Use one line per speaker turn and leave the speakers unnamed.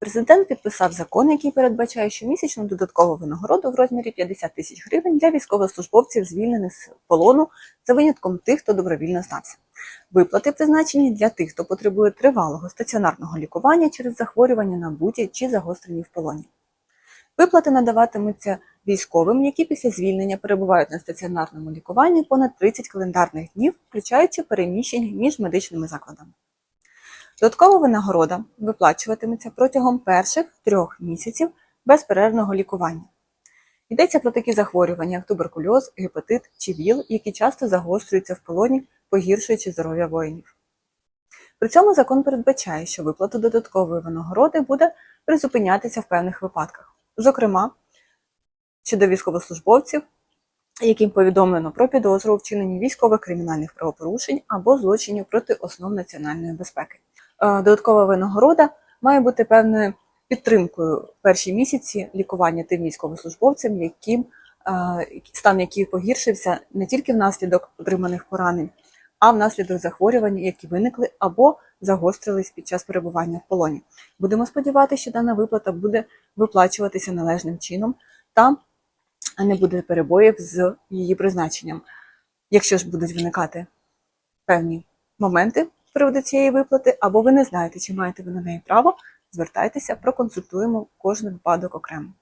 Президент підписав закон, який передбачає щомісячну додаткову винагороду в розмірі 50 тисяч гривень для військовослужбовців, звільнених з полону, за винятком тих, хто добровільно здався. Виплати призначені для тих, хто потребує тривалого стаціонарного лікування через захворювання на буті чи загострені в полоні. Виплати надаватимуться військовим, які після звільнення перебувають на стаціонарному лікуванні понад 30 календарних днів, включаючи переміщення між медичними закладами. Додаткова винагорода виплачуватиметься протягом перших трьох місяців безперервного лікування. Йдеться про такі захворювання, як туберкульоз, гепатит чи ВІЛ, які часто загострюються в полоні, погіршуючи здоров'я воїнів. При цьому закон передбачає, що виплата додаткової винагороди буде призупинятися в певних випадках, зокрема щодо військовослужбовців, яким повідомлено про підозру у вчиненні військових кримінальних правопорушень або злочинів проти основ національної безпеки. Е, Додаткова винагорода має бути певною підтримкою в перші місяці лікування тим військовослужбовцям, яким е, стан яких погіршився не тільки внаслідок отриманих поранень, а внаслідок захворювань, які виникли або загострились під час перебування в полоні. Будемо сподіватися, що дана виплата буде виплачуватися належним чином та не буде перебоїв з її призначенням. Якщо ж будуть виникати певні моменти приводу цієї виплати, або ви не знаєте, чи маєте ви на неї право, звертайтеся, проконсультуємо кожен випадок окремо.